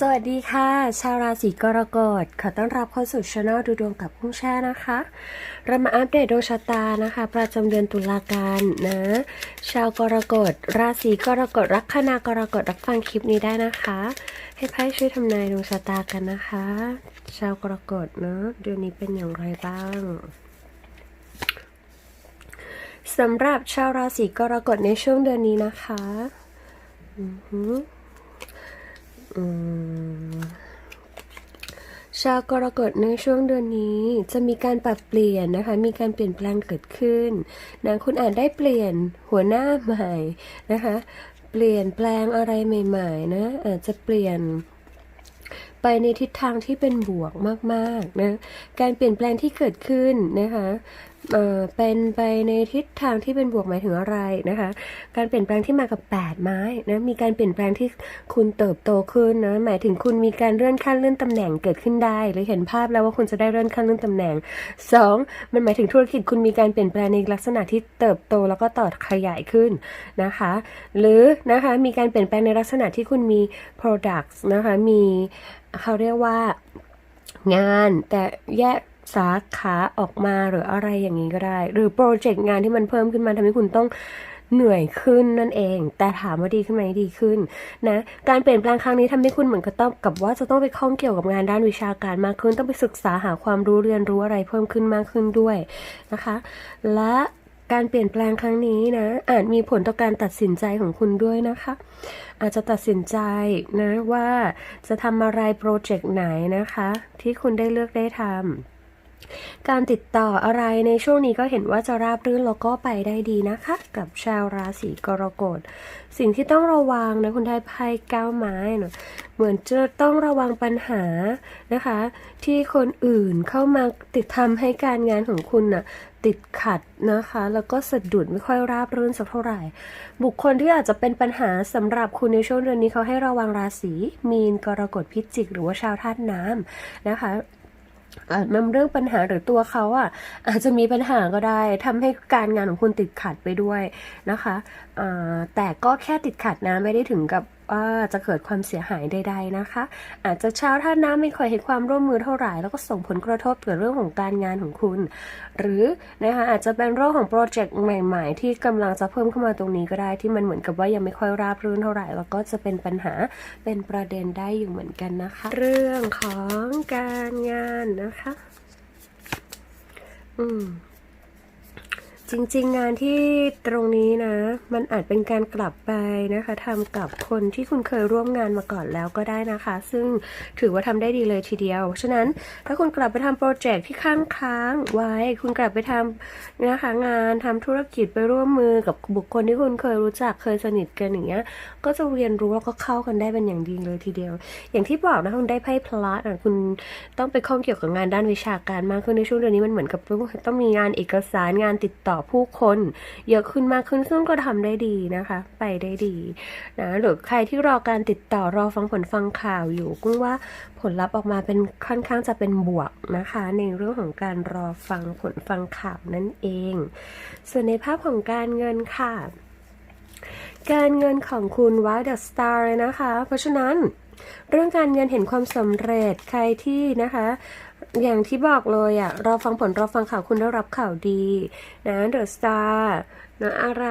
สวัสดีค่ะ ชาวราศีกรกฎขอต้อนรับเข้าสู่ช anel ดูดวงกับพุ่งแช่นะคะ เรามาอัปเดตดวงชะตานะคะ ประจำเดือนตุลาการนะ ชาวกรกฎ ราศีกรกฎลัคนากรกฎรับฟังคลิปนี้ได้นะคะ ให้ไพ่ช่วยทำนายดวงชะตากันนะคะ ชาวกรกฎเนอะเดือนนี้เป็นอย่างไรบ้างสำหรับชาวราศีกรกฎในช่วงเดือนนี้นะคะ อือหืออืม ชาวกรกฎในช่วงเดือนนี้จะมีการปรับเปลี่ยนนะคะ มีการเปลี่ยนแปลงเกิดขึ้นนะคุณอาจได้เปลี่ยนหัวหน้าใหม่นะคะ เปลี่ยนแปลงอะไรใหม่ ๆ นะ อาจจะเปลี่ยนไปในทิศทางที่เป็นบวกมากๆนะ การเปลี่ยนแปลงที่เกิดขึ้นนะคะเออเป็นไปในทิศทางที่เป็นบวกหมายถึงอะไรนะคะ การเปลี่ยนแปลงที่มากับ 8 ไม้นะมีการเปลี่ยนแปลงที่คุณเติบโตขึ้นนะหมายถึงคุณมีการเลื่อนขั้นเลื่อนตำแหน่งเกิดขึ้นได้หรือเห็นภาพแล้วว่าคุณจะได้เลื่อนขั้นเลื่อนตำแหน่ง 2. มันหมายถึงธุรกิจคุณมีการเปลี่ยนแปลงในลักษณะที่เติบโตแล้วก็ต่อขยายขึ้นนะคะ หรือนะคะมีการเปลี่ยนแปลงในลักษณะที่คุณมี products นะคะมีเขาเรียกว่างานแต่แยก สาขาออกมาหรืออะไรอย่างนี้ก็ได้ หรือโปรเจกต์งานที่มันเพิ่มขึ้นมาทำให้คุณต้องเหนื่อยขึ้นนั่นเอง แต่ถามว่าดีขึ้นไหมดีขึ้นนะการเปลี่ยนแปลงครั้งนี้ทำให้คุณเหมือนกับต้องกับว่าจะต้องไปข้องเกี่ยวกับงานด้านวิชาการมากขึ้น ต้องไปศึกษาหาความรู้เรียนรู้อะไรเพิ่มขึ้นมากขึ้นด้วยนะคะ และการเปลี่ยนแปลงครั้งนี้นะอาจมีผลต่อการตัดสินใจของคุณด้วยนะคะ อาจจะตัดสินใจนะว่าจะทำอะไรโปรเจกต์ไหนนะคะ ที่คุณได้เลือกได้ทำ การติดต่ออะไรในช่วงนี้ก็เห็นว่าจะราบรื่นแล้วก็ไปได้ดีนะคะ กับชาวราศีกรกฎ สิ่งที่ต้องระวังนะคุณได้ไพ่เก้าไม้เนอะเหมือนจะต้องระวังปัญหานะคะ ที่คนอื่นเข้ามาติดทำให้การงานของคุณน่ะติดขัดนะคะ แล้วก็สะดุดไม่ค่อยราบรื่นสักเท่าไหร่ บุคคลที่อาจจะเป็นปัญหาสำหรับคุณในช่วงเดือนนี้เขาให้ระวังราศีมีนกรกฎพิจิก หรือว่าชาวธาตุน้ำนะคะ อาจนำเรื่องปัญหาหรือตัวเขาอะอาจจะมีปัญหาก็ได้ทำให้การงานของคุณติดขัดไปด้วยนะคะอ่าแต่ก็แค่ติดขัดนะไม่ได้ถึงกับ ว่าจะเกิดความเสียหายใด ๆนะคะ อาจจะชาวท่าน้ำไม่ค่อยให้ความร่วมมือเท่าไหร่ แล้วก็ส่งผลกระทบต่อเรื่องของการงานของคุณ หรือนะคะอาจจะเป็นเรื่องของโปรเจกต์ใหม่ ๆ ที่กำลังจะเพิ่มเข้ามาตรงนี้ก็ได้ที่มันเหมือนกับว่ายังไม่ค่อยราบรื่นเท่าไหร่ แล้วก็จะเป็นปัญหาเป็นประเด็นได้อยู่เหมือนกันนะคะ เรื่องของการงานนะคะ อืม จริงๆงานที่ตรงนี้นะ มันอาจเป็นการกลับไปนะคะทำกับคนที่คุณเคยร่วมงานมาก่อนแล้วก็ได้นะคะ ซึ่งถือว่าทำได้ดีเลยทีเดียว ฉะนั้นถ้าคุณกลับไปทำโปรเจกต์ที่ค้างค้างๆไว้ คุณกลับไปทำนะคะงานทำธุรกิจไปร่วมมือกับบุคคลที่คุณเคยรู้จักเคยสนิทกันอย่างเงี้ย ก็จะเรียนรู้แล้วก็เข้ากันได้เป็นอย่างดีเลยทีเดียว อย่างที่บอกนะคุณได้ไพ่พลัสอะคุณต้องไปข้องเกี่ยวกับงานด้านวิชาการมากขึ้นในช่วงเดือนนี้มันเหมือนกับต้องมีงานเอกสารงานติดต่อผู้คนเยอะขึ้นมากขึ้นซึ่งก็ทำได้ดีนะคะ ไปได้ดีนะหรือใครที่รอการติดต่อรอฟังผลฟังข่าวอยู่กุ้งว่าผลลัพธ์ออกมาเป็นค่อนข้างจะเป็นบวกนะคะ ในเรื่องของการรอฟังผลฟังข่าวนั่นเอง ส่วนในภาพของการเงินค่ะ การเงินของคุณว้าเดอะสตาร์นะคะ เพราะฉะนั้นเรื่องการเงินเห็นความสำเร็จใครที่นะคะ อย่างที่บอกเลยอะเราฟังผลเราฟังข่าวคุณได้รับข่าวดีนะเดอะสตาร์ นะอะไร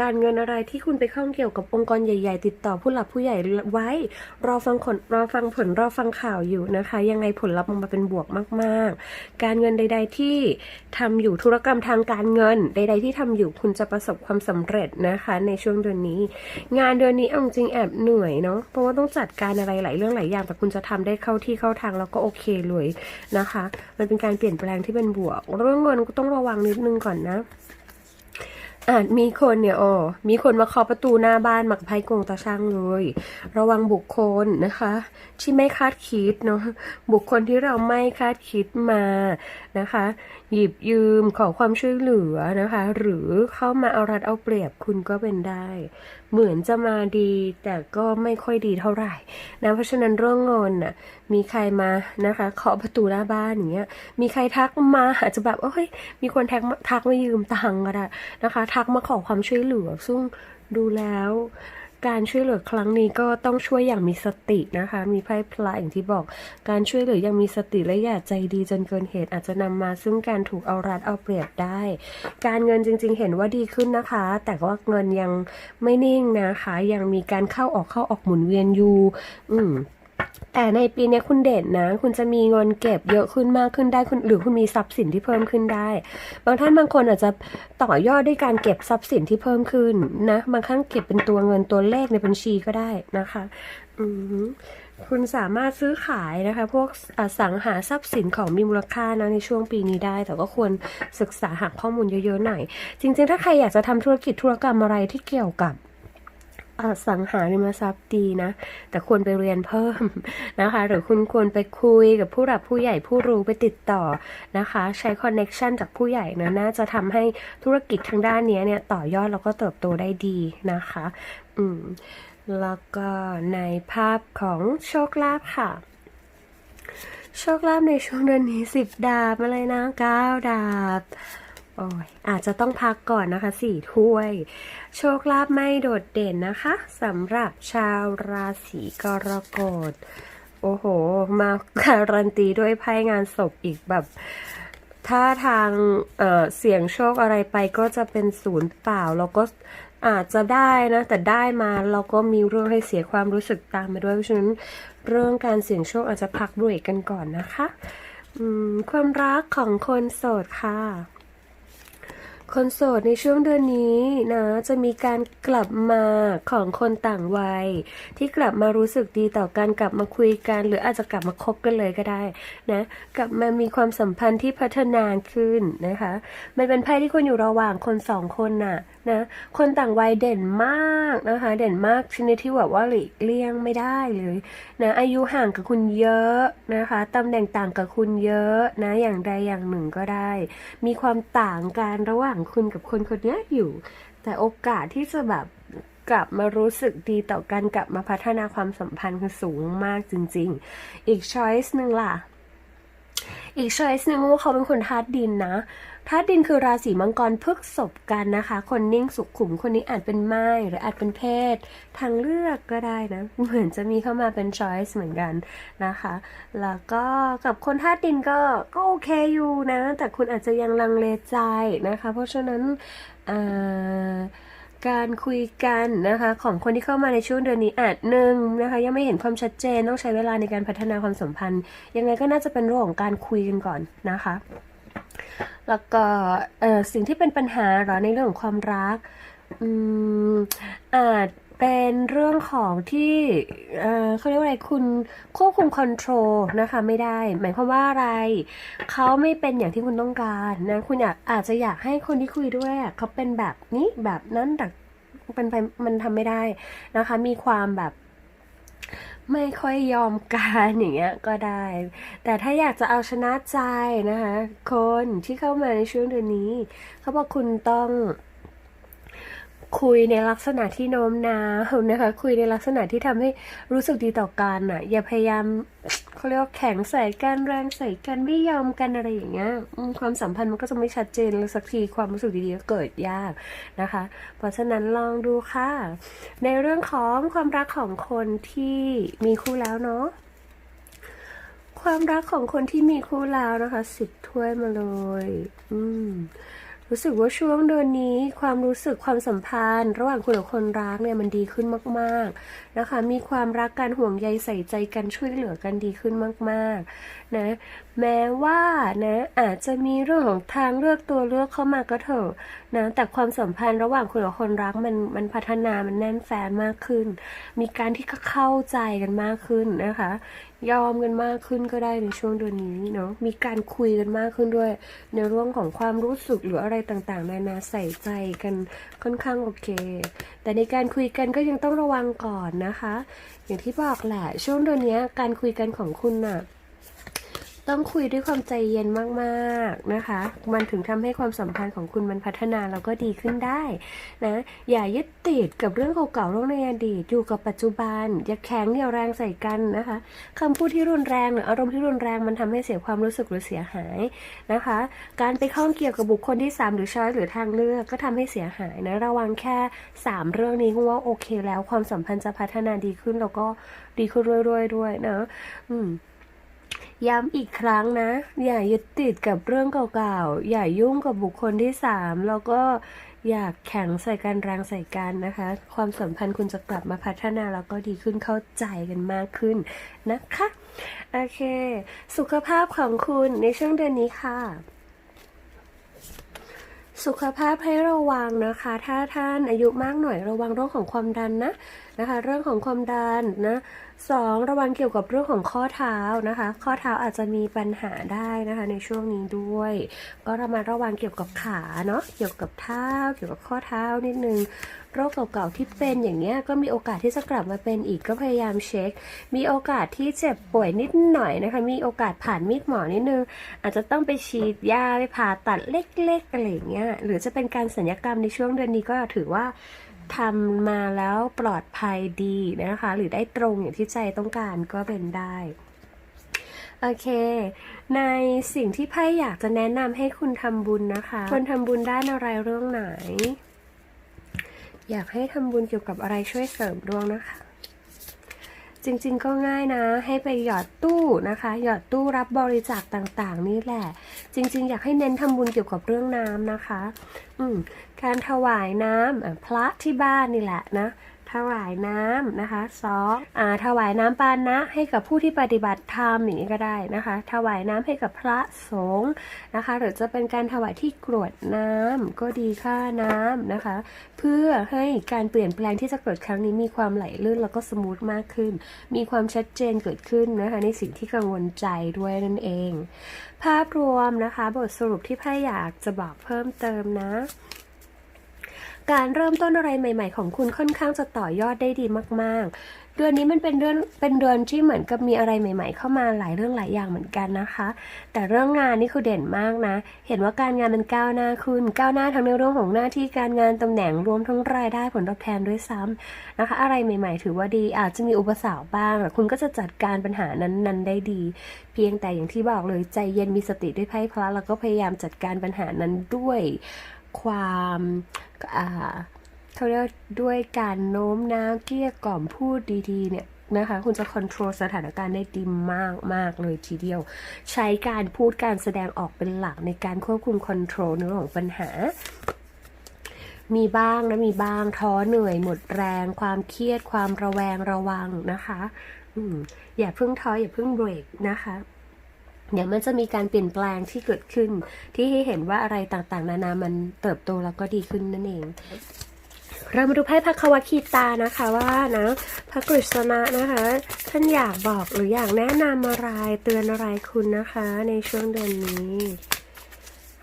การเงินอะไรที่คุณไปข้องเกี่ยวกับองค์กรใหญ่ ๆ ติดต่อผู้หลักผู้ใหญ่ไว้ รอฟังผลรอฟังผลรอฟังข่าวอยู่นะคะ ยังไงผลลัพธ์ออกมาเป็นบวกมาก ๆ การเงินใด ๆ ที่ทำอยู่ธุรกรรมทางการเงิน ใด ๆ ที่ทำอยู่คุณจะประสบความสำเร็จนะคะ ในช่วงเดือนนี้ งานเดือนนี้เอาจริงแอบเหนื่อยเนาะเพราะว่าต้องจัดการอะไรหลายเรื่องหลายอย่างแต่คุณจะทำได้เข้าที่เข้าทางแล้วก็โอเคเลยนะคะ มันเป็นการเปลี่ยนแปลงที่เป็นบวก เรื่องเงินก็ต้องระวังนิดนึงก่อนนะ อาจมีคนเนี่ยอ๋อมีคนมาเคาะประตูหน้าบ้านมักไพ่กงตาช่างเลย ระวังบุคคลนะคะ ที่ไม่คาดคิดเนาะบุคคลที่เราไม่คาดคิดมานะคะ หยิบยืมขอความช่วยเหลือนะคะ หรือเข้ามาเอารัดเอาเปรียบคุณก็เป็นได้ เหมือนจะมาดีแต่ก็ไม่ค่อยดีเท่าไหร่นะเพราะฉะนั้นเรื่องเงินน่ะมีใครมานะคะเคาะประตูหน้าบ้านอย่างเงี้ยมีใครทักมาอาจจะแบบเอ้ยมีคนทักมาทักมายืมตังค์ก็ได้นะคะทักมาขอความช่วยเหลือ ซึ่งดูแล้วการช่วยเหลือครั้งนี้ก็ต้องช่วยอย่างมีสตินะคะ มีไพ่พลาอย่างที่บอก การช่วยเหลืออย่างมีสติและอย่าใจดีจนเกินเหตุอาจจะนำมา ซึ่งการถูกเอารัดเอาเปรียบได้ การเงินจริง ๆ เห็นว่าดีขึ้นนะคะ แต่ว่าเงินยังไม่นิ่งนะคะ ยังมีการเข้าออกเข้าออกหมุนเวียนอยู่ อืม แต่ในปีนี้คุณเด่นนะ คุณจะมีเงินเก็บเยอะขึ้นมากขึ้นได้คุณหรือคุณมีทรัพย์สินที่เพิ่มขึ้นได้ บางท่านบางคนอาจจะต่อยอดด้วยการเก็บทรัพย์สินที่เพิ่มขึ้นนะ บางครั้งเก็บเป็นตัวเงินตัวเลขในบัญชีก็ได้นะคะอืคุณสามารถซื้อขายนะคะ พวกอสังหาทรัพย์สินของมีมูลค่านะในช่วงปีนี้ได้ แต่ก็ควรศึกษาหาข้อมูลเยอะๆหน่อย จริง ๆ ถ้าใครอยากจะทำธุรกิจธุรกรรมอะไรที่เกี่ยวกับ อสังหาริมทรัพย์ดีนะ แต่ควรไปเรียนเพิ่มนะคะ หรือคุณควรไปคุยกับผู้หลักผู้ใหญ่ผู้รู้ไปติดต่อนะคะ ใช้คอนเน็ชันจากผู้ใหญ่นะน่าจะทำให้ธุรกิจทางด้านนี้เนี่ยต่อยอดแล้วก็เติบโตได้ดีนะคะ อืม แล้วก็ในภาพของโชคลาภค่ะโชคลาภในช่วงเดือนนี้สิบดาบมาเลยนะเก้าดาบ อ้ยอาจจะต้องพักก่อนนะคะสี่ถ้วย โชคลาภไม่โดดเด่นนะคะสำหรับชาวราศีกรกฎโอ้โห มาการันตีด้วยไพ่งานศพอีกแบบถ้าทางเเสี่ยงโชคอะไรไปก็จะเป็นศูนย์เปล่า แล้วก็อาจจะได้นะ แต่ได้มาเราก็มีเรื่องให้เสียความรู้สึกตามมาด้วยเพราะฉะนั้นเรื่องการเสี่ยงโชคอาจจะพักเบรกกันก่อนนะคะความรักของคนโสดค่ะ คนโสดในช่วงเดือนนี้นะจะมีการกลับมาของคนต่างวัย ที่กลับมารู้สึกดีต่อกันกลับมาคุยกัน หรืออาจจะกลับมาคบกันเลยก็ได้นะกลับมามีความสัมพันธ์ที่พัฒนาขึ้นนะคะ มันเป็นไพ่ที่คุณอยู่ระหว่างคนสองคนน่ะนะ คนต่างวัยเด่นมากนะคะ เด่นมากชนิดที่แบบว่าหลีกเลี่ยงไม่ได้เลยนะ อายุห่างกับคุณเยอะนะคะตำแหน่งต่างกับคุณเยอะนะ อย่างใดอย่างหนึ่งก็ได้ มีความต่างกันระหว่างคุณกับคนคนนี้อยู่ แต่โอกาสที่จะแบบกลับมารู้สึกดีต่อกันกลับมาพัฒนาความสัมพันธ์คือสูงมากจริง ๆ อีกช้อยส์หนึ่งล่ะ อีกช้อยส์หนึ่งว่าเขาเป็นคนธาตุดินนะ ธาตุดินคือราศีมังกรพฤกษบกันนะคะ คนนิ่งสุขขุมคนนี้อาจเป็นไม้หรืออาจเป็นเพศ ทางเลือกก็ได้นะ เหมือนจะมีเข้ามาเป็นช้อยส์เหมือนกันนะคะ แล้วก็กับคนธาตุดินก็ก็โอเคอยู่นะ แต่คุณอาจจะยังลังเลใจนะคะ เพราะฉะนั้นอ่าการคุยกันนะคะของคนที่เข้ามาในช่วงเดือนนี้อาจหนึ่งนะคะยังไม่เห็นความชัดเจนต้องใช้เวลาในการพัฒนาความสัมพันธ์ ยังไงก็น่าจะเป็นเรื่องของการคุยกันก่อนนะคะ แล้วก็สิ่งที่เป็นปัญหาหรอในเรื่องของความรักออาจเป็นเรื่องของที่เขาเรียกว่าอะไรคุณควบคุมคอนโทรลนะคะไม่ได้ หมายความว่าอะไร เขาไม่เป็นอย่างที่คุณต้องการนะคุณอาอาจจะอยากให้คนที่คุยด้วยเขาเป็นแบบนี้แบบนั้นแต่เป็นไปมันทำไม่ได้นะคะ มีความแบบ ไม่ค่อยยอมการอย่างเงี้ยก็ได้ แต่ถ้าอยากจะเอาชนะใจนะคะ คนที่เข้ามาในช่วงเดือนนี้ เขาบอกคุณต้องคุยในลักษณะที่โน้มน้าวนะคะ คุยในลักษณะที่ทำให้รู้สึกดีต่อกันอะ อย่าพยายาม เขาเรียกว่าแข็งใส่กันแรงใส่กันไม่ยอมกันอะไรอย่างเงี้ยความสัมพันธ์มันก็จะไม่ชัดเจนเลยสักทีความรู้สึกดีๆก็เกิดยากนะคะ เพราะฉะนั้นลองดูค่ะ ในเรื่องของความรักของคนที่มีคู่แล้วเนาะความรักของคนที่มีคู่แล้วนะคะสิบถ้วยมาเลย อืม รู้สึกว่าช่วงเดือนนี้ความรู้สึกความสัมพันธ์ ระหว่างคุณกับคนรักเนี่ยมันดีขึ้นมาก ๆนะคะ มีความรักการห่วงใยใส่ใจกันช่วยเหลือกันดีขึ้นมาก ๆ นะ แม้ว่านะอาจจะมีเรื่องของทางเลือกตัวเลือกเข้ามาก็เถอะนะแต่ความสัมพันธ์ระหว่างคุณกับคนรักมันมันพัฒนามันแน่นแฟนมากขึ้น มีการที่เข้าใจกันมากขึ้นนะคะ ยอมกันมากขึ้นก็ได้ในช่วงเดือนนี้เนาะมีการคุยกันมากขึ้นด้วย ในเรื่องของความรู้สึกหรืออะไรต่างๆ นานาใส่ใจกันค่อนข้างโอเค แต่ในการคุยกันก็ยังต้องระวังก่อนนะคะ อย่างที่บอกแหละช่วงเดือนนี้การคุยกันของคุณน่ะ ต้องคุยด้วยความใจเย็นมากๆนะคะ มันถึงทำให้ความสัมพันธ์ของคุณมันพัฒนาแล้วก็ดีขึ้นได้นะ อย่ายึดติดกับเรื่องเก่าๆเรื่องในอดีตอยู่กับปัจจุบัน อย่าแข็งอย่าแรงใส่กันนะคะคำพูดที่รุนแรงหรืออารมณ์ที่รุนแรงมันทำให้เสียความรู้สึกหรือเสียหายนะคะ การไปข้องเกี่ยวกับบุคคลที่ 3 หรือช้อยหรือทางเลือกก็ทำให้เสียหายนะระวังแค่ 3 เรื่องนี้ก็ว่าโอเคแล้วความสัมพันธ์จะพัฒนาดีขึ้นแล้วก็ดีขึ้นเรื่อยๆด้วยนะอืม ย้ำอีกครั้งนะ อย่ายึดติดกับเรื่องเก่าๆ อย่ายุ่งกับบุคคลที่สามแล้วก็อย่าแข็งใส่กันแรงใส่กันนะคะ ความสัมพันธ์คุณจะกลับมาพัฒนาแล้วก็ดีขึ้นเข้าใจกันมากขึ้นนะคะ โอเค สุขภาพของคุณในช่วงเดือนนี้ค่ะสุขภาพให้ระวังนะคะ ถ้าท่านอายุมากหน่อยระวังเรื่องของความดันนะ นะคะ เรื่องของความดันนะสองระวังเกี่ยวกับเรื่องของข้อเท้านะคะ ข้อเท้าอาจจะมีปัญหาได้นะคะในช่วงนี้ด้วย ก็ระมัดระวังเกี่ยวกับขาเนาะเกี่ยวกับเท้า เกี่ยวกับข้อเท้านิดนึงโรคเก่าๆที่เป็นอย่างเงี้ยก็มีโอกาสที่จะกลับมาเป็นอีกก็พยายามเช็ค มีโอกาสที่เจ็บป่วยนิดหน่อยนะคะ มีโอกาสผ่านมีดหมอนิดนึง อาจจะต้องไปฉีดยาไปผ่าตัดเล็กๆอะไรเงี้ยหรือจะเป็นการสัญญกรรมในช่วงเดือนนี้ก็ถือว่า ทำมาแล้วปลอดภัยดีนะคะ หรือได้ตรงอย่างที่ใจต้องการก็เป็นได้โอเค ในสิ่งที่ไพ่อยากจะแนะนำให้คุณทำบุญนะคะ ควรทำบุญด้านอะไรเรื่องไหน อยากให้ทำบุญเกี่ยวกับอะไรช่วยเสริมดวงนะคะ จริงๆก็ง่ายนะ ให้ไปหยอดตู้นะคะ หยอดตู้รับบริจาคต่างๆ นี่แหละ จริง ๆ อยากให้เน้นทำบุญเกี่ยวกับเรื่องน้ำนะคะ อืม การถวายน้ำพระที่บ้านนี่แหละนะถวายน้ำนะคะสองอ่าถวายน้ำปานะให้กับผู้ที่ปฏิบัติธรรมอย่างนี้ก็ได้นะคะ ถวายน้ำให้กับพระสงฆ์นะคะ หรือจะเป็นการถวายที่กรวดน้ำก็ดีค่าน้ำนะคะ เพื่อให้การเปลี่ยนแปลงที่จะเกิดครั้งนี้มีความไหลลื่นแล้วก็สมูทมากขึ้น มีความชัดเจนเกิดขึ้นนะคะ ในสิ่งที่กังวลใจด้วยนั่นเอง ภาพรวมนะคะ บทสรุปที่พ่อยากจะบอกเพิ่มเติมนะ การเริ่มต้นอะไรใหม่ ๆ ของคุณค่อนข้างจะต่อยอดได้ดีมาก ๆ เดือนนี้มันเป็นเดือนเป็นเดือนที่เหมือนกับมีอะไรใหม่ ๆ เข้ามาหลายเรื่องหลายอย่างเหมือนกันนะคะ แต่เรื่องงานนี่คือเด่นมากนะ เห็นว่าการงานมันก้าวหน้าขึ้นก้าวหน้าทั้งในเรื่องของหน้าที่การงานตำแหน่งรวมทั้งรายได้ผลตอบแทนด้วยซ้ำนะคะ อะไรใหม่ ๆ ถือว่าดีอาจจะมีอุปสรรคบ้าง คุณก็จะจัดการปัญหานั้นๆ ได้ดี เพียงแต่อย่างที่บอกเลยใจเย็นมีสติด้วยไพ่พระแล้วก็พยายามจัดการปัญหานั้นด้วย ความอ่าเขาเรียกว่าด้วยการโน้มน้าวเกลี้ยกล่อมพูดดีๆเนี่ยนะคะคุณจะควบคุมสถานการณ์ได้ดีมากมากเลยทีเดียว ใช้การพูดการแสดงออกเป็นหลักในการควบคุมคอนโทรลในเรื่องของปัญหา มีบ้างนะมีบ้างท้อเหนื่อยหมดแรง ความเครียดความระแวงระวังนะคะอืมอย่าเพิ่งท้ออย่าเพิ่งเบรกนะคะ เดี๋ยวมันจะมีการเปลี่ยนแปลงที่เกิดขึ้น ที่ให้เห็นว่าอะไรต่างๆ นานามันเติบโตแล้วก็ดีขึ้นนั่นเอง เรามาดูไพ่พักควคีตานะคะว่านะพระกฤษณะนะคะ ท่านอยากบอกหรืออยากแนะนำอะไรเตือนอะไรคุณนะคะ ในช่วงเดือนนี้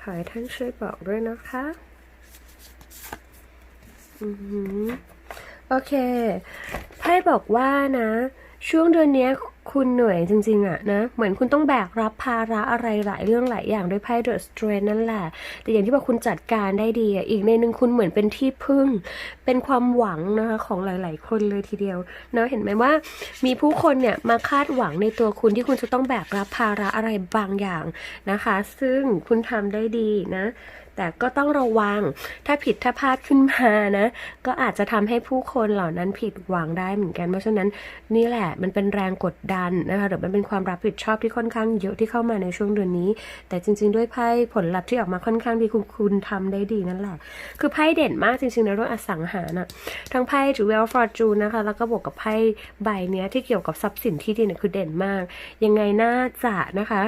ขอให้ท่านช่วยบอกด้วยนะคะอือโอเคไพ่บอกว่านะ ช่วงเดือนนี้ คุณเหนื่อยจริง ๆอะนะ เหมือนคุณต้องแบกรับภาระอะไรหลายเรื่องหลายอย่างด้วยไพ่เดอะสเตรนนั่นแหละ แต่อย่างที่บอกคุณจัดการได้ดีอะอีกในหนึ่งคุณเหมือนเป็นที่พึ่ง เป็นความหวังนะคะของหลาย ๆ คนเลยทีเดียวเนาะเห็นไหมว่า มีผู้คนเนี่ยมาคาดหวังในตัวคุณที่คุณจะต้องแบกรับภาระอะไรบางอย่างนะคะ ซึ่งคุณทำได้ดีนะ แต่ก็ต้องระวัง ถ้าผิดถ้าพลาดขึ้นมานะ ก็อาจจะทำให้ผู้คนเหล่านั้นผิดหวังได้เหมือนกัน เพราะฉะนั้นนี่แหละมันเป็นแรงกดดันนะคะหรือมันเป็นความรับผิดชอบที่ค่อนข้างเยอะที่เข้ามาในช่วงเดือนนี้ แต่จริง ๆ ด้วยไพ่ผลลัพธ์ที่ออกมาค่อนข้างดีคุณคุณทำได้ดีนั่นแหละ คือไพ่เด่นมากจริงๆในเรื่องอสังหานะทั้งไพ่จูเวลฟอร์จูนนะคะ แล้วก็บวกกับไพ่ใบเนี้ยที่เกี่ยวกับทรัพย์สินที่ดินเนี่ยคือเด่นมาก ยังไงน่าจะนะคะ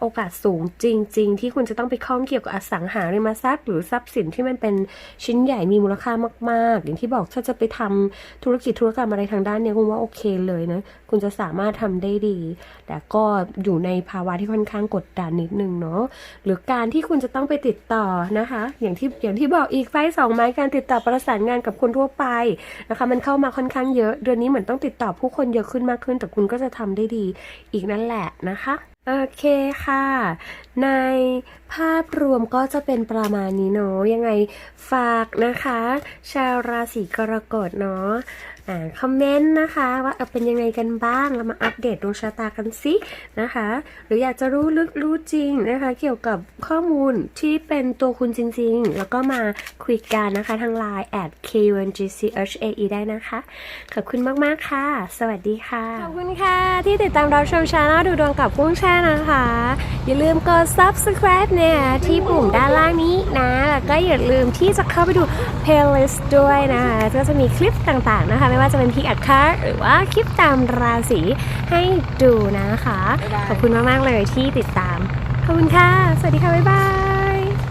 โอกาสสูงจริง ๆ ที่คุณจะต้องไปข้องเกี่ยวกับอสังหาริมทรัพย์หรือทรัพย์สินที่มันเป็นชิ้นใหญ่มีมูลค่ามากๆ อย่างที่บอกถ้าจะไปทำธุรกิจธุรกรรมอะไรทางด้านเนี้ยคุณว่าโอเคเลยนะ คุณจะสามารถทำได้ดี แต่ก็อยู่ในภาวะที่ค่อนข้างกดดันนิดนึงเนาะหรือการที่คุณจะต้องไปติดต่อนะคะ อย่างที่อย่างที่บอกอีกไฟสองไม้การติดต่อประสานงานกับคนทั่วไปนะคะมันเข้ามาค่อนข้างเยอะ เดือนนี้เหมือนต้องติดต่อผู้คนเยอะขึ้นมากขึ้น แต่คุณก็จะทำได้ดีอีกนั่นแหละนะคะ โอเคค่ะ ในภาพรวมก็จะเป็นประมาณนี้เนาะยังไงฝากนะคะ ชาวราศีกรกฎเนาะ อ่าคอมเมนต์นะคะ ว่าเป็นยังไงกันบ้างเรามาอัปเดตดวงชะตากันสินะคะ หรืออยากจะรู้ลึกรู้จริงนะคะ เกี่ยวกับข้อมูลที่เป็นตัวคุณจริง ๆ แล้วก็มาคุยกันนะคะ ทาง Line at kungchae ได้นะคะ ขอบคุณมาก ๆ ค่ะ สวัสดีค่ะ ขอบคุณค่ะ ที่ติดตามรับชมชาแนลดูดวงกับกุ้งแช่นะคะ อย่าลืมกด subscribe เนี่ยที่ปุ่มด้านล่างนี้นะ แล้วก็อย่าลืมที่จะเข้าไปดู playlist ด้วยนะคะก็จะมีคลิปต่างๆนะคะ ไม่ว่าจะเป็นพีอัดคาร์หรือว่าคลิปตามราศีให้ดูนะคะ ขอบคุณมากๆเลยที่ติดตาม ขอบคุณค่ะ สวัสดีค่ะ บ๊ายบาย